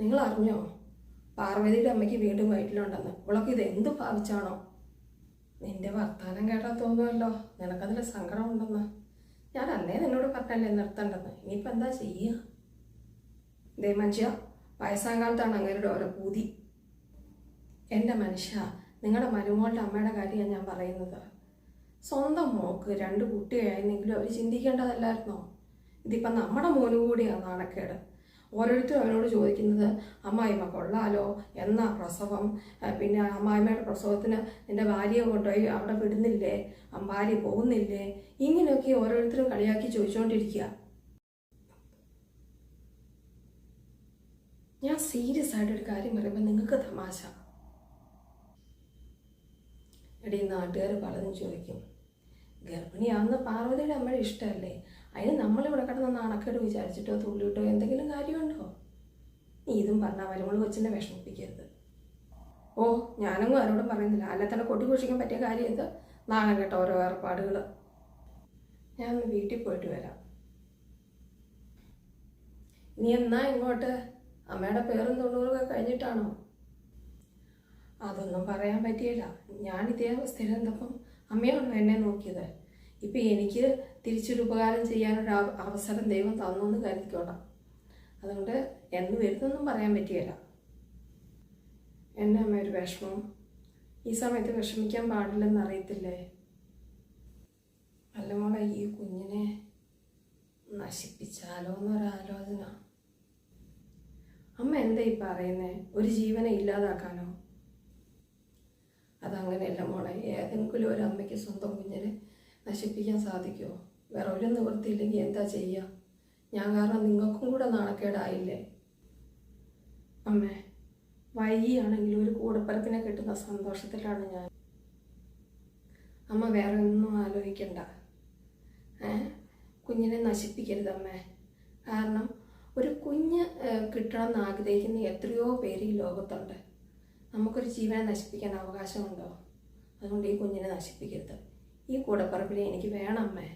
നിങ്ങൾ അറിഞ്ഞോ പാർവതിയുടെ അമ്മയ്ക്ക് വീണ്ടും വയറ്റിലുണ്ടെന്ന്. ഇവളൊക്കെ ഇത് എന്ത് ഭാവിച്ചാണോ? നിന്റെ വർത്താനം കേട്ടാൽ തോന്നുമല്ലോ നിനക്കതിൽ സങ്കടം ഉണ്ടെന്ന് ഞാൻ അന്നേ നിന്നോട് പറഞ്ഞല്ലേ നിർത്തണ്ടെന്ന്. ഇനിയിപ്പോൾ എന്താ ചെയ്യുക ദേ മനുഷ്യ വയസ്സാം കാലത്താണ് അങ്ങേരുടെ ഓരോ പൂതി. എന്റെ മനുഷ്യ നിങ്ങളുടെ മരുമോളുടെ അമ്മയുടെ കാര്യമാണ് ഞാൻ പറയുന്നത്. സ്വന്തം മോക്ക് രണ്ട് കുട്ടിയായിരുന്നെങ്കിലും അവർ ചിന്തിക്കേണ്ടതല്ലായിരുന്നോ? ഇതിപ്പം നമ്മുടെ മോനും കൂടിയാണ് നാണക്കേട്. ഓരോരുത്തരും അവരോട് ചോദിക്കുന്നത് അമ്മായിമ്മ കൊള്ളാലോ? എന്നാ പ്രസവം? പിന്നെ അമ്മായിമ്മയുടെ പ്രസവത്തിന് നിന്റെ ഭാര്യയെ കൊണ്ടുപോയി അവിടെ വിടുന്നില്ലേ? ഭാര്യ പോകുന്നില്ലേ? ഇങ്ങനെയൊക്കെ ഓരോരുത്തരും കളിയാക്കി ചോദിച്ചുകൊണ്ടിരിക്കുക ഞാൻ സീരിയസ് ആയിട്ട് ഒരു കാര്യം പറയുമ്പോൾ നിങ്ങൾക്ക് തമാശ. എടീ നാട്ടുകാർ പലതും ചോദിക്കും. ഗർഭിണിയാവുന്ന പാർവതിയുടെ അമ്മയുടെ ഇഷ്ടമല്ലേ? അതിന് നമ്മളിവിടെ കിടന്ന് നാണക്കേട് വിചാരിച്ചിട്ടോ തുള്ളിയിട്ടോ എന്തെങ്കിലും കാര്യമുണ്ടോ? നീ ഇതും പറഞ്ഞാൽ വരുമ്പോൾ കൊച്ചിനെ വിഷമിപ്പിക്കരുത്. ഓ ഞാനൊന്നും ആരോടും പറയുന്നില്ല. അല്ലെ തന്നെ കൊട്ടിഘോഷിക്കാൻ പറ്റിയ കാര്യം ഇത്. നാണം കേട്ടോ ഓരോ ഏർപ്പാടുകൾ. ഞാൻ ഒന്ന് വീട്ടിൽ പോയിട്ട് വരാം. നീ എന്നാ ഇങ്ങോട്ട്? അമ്മയുടെ പേരും തൊണ്ണൂറൊക്കെ കഴിഞ്ഞിട്ടാണോ? അതൊന്നും പറയാൻ പറ്റിയില്ല. ഞാൻ ഇതേ അവസ്ഥയിൽ എന്തപ്പം അമ്മയാണോ എന്നെ നോക്കിയത്? ഇപ്പം എനിക്ക് തിരിച്ചൊരു ഉപകാരം ചെയ്യാനൊരു അവസരം ദൈവം തന്നു എന്ന് അതുകൊണ്ട് എന്ന് വരുന്നൊന്നും പറയാൻ പറ്റിയല്ല. എന്റെ അമ്മ ഒരു വിഷമം. ഈ സമയത്ത് വിഷമിക്കാൻ പാടില്ലെന്ന് അറിയത്തില്ലേ? അല്ല മോളെ ഈ കുഞ്ഞിനെ നശിപ്പിച്ചാലോ എന്നൊരാലോചന അമ്മ എന്താ ഈ പറയുന്നേ? ഒരു ജീവനെ ഇല്ലാതാക്കാനോ? അതങ്ങനെയല്ല മോളെ. ഏതെങ്കിലും ഒരു അമ്മയ്ക്ക് സ്വന്തം കുഞ്ഞിനെ നശിപ്പിക്കാൻ സാധിക്കുമോ വേറെ ഒരു നിവൃത്തിയില്ലെങ്കിൽ എന്താ ചെയ്യുക? ഞാൻ കാരണം നിങ്ങൾക്കും കൂടെ നാണക്കേടായില്ലേ? അമ്മേ വൈകിയാണെങ്കിലും ഒരു കൂടപ്പരത്തിനെ കിട്ടുന്ന സന്തോഷത്തിലാണ് ഞാൻ. അമ്മ വേറെ ഒന്നും ആലോചിക്കണ്ട. ഏ? കുഞ്ഞിനെ നശിപ്പിക്കരുത് അമ്മേ. കാരണം ഒരു കുഞ്ഞ് കിട്ടണം കിട്ടണമെന്ന് ആഗ്രഹിക്കുന്ന എത്രയോ പേര് ഈ ലോകത്തുണ്ട്. നമുക്കൊരു ജീവനെ നശിപ്പിക്കാൻ അവകാശമുണ്ടോ? അതുകൊണ്ട് ഈ കുഞ്ഞിനെ നശിപ്പിക്കരുത്. ഈ കൂടപ്പറപ്പിനെ എനിക്ക് വേണം അമ്മേ.